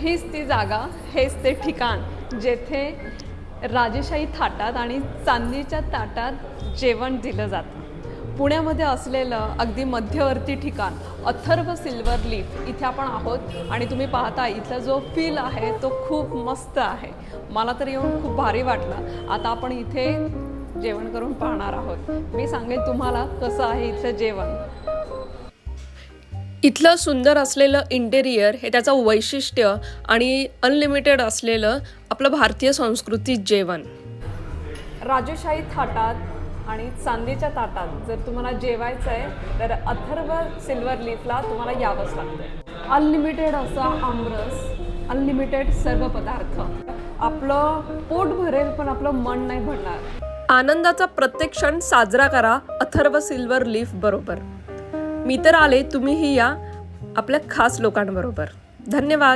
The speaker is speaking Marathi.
हीच ती जागा हेच ते ठिकाण जेथे राजेशाही थाटात आणि चांदीच्या ताटात जेवण दिलं जातं. पुण्यामध्ये असलेलं अगदी मध्यवर्ती ठिकाण अथर्व सिल्वर लीफ इथे आपण आहोत आणि तुम्ही पाहता इथला जो फील आहे तो खूप मस्त आहे. मला तर येऊन खूप भारी वाटलं. आता आपण इथे जेवण करून पाहणार आहोत. मी सांगेन तुम्हाला कसं आहे इथलं जेवण. इथलं सुंदर असलेलं इंटेरियर हे त्याचं वैशिष्ट्य आणि अनलिमिटेड असलेलं आपलं भारतीय संस्कृतीत जेवण. राजेशाही थाटात आणि चांदीच्या ताटात. जर तुम्हाला जेवायचं आहे तर अथर्व सिल्वर लीफला तुम्हाला यावंच लागतं. अनलिमिटेड असा आमरस अनलिमिटेड सर्व पदार्थ. आपलं पोट भरेल पण आपलं मन नाही भरणार. आनंदाचा प्रत्येक क्षण साजरा करा अथर्व सिल्वर लीफ बरोबर. मी तर आले तुम्हीही या आपल्या खास लोकांबरोबर. धन्यवाद.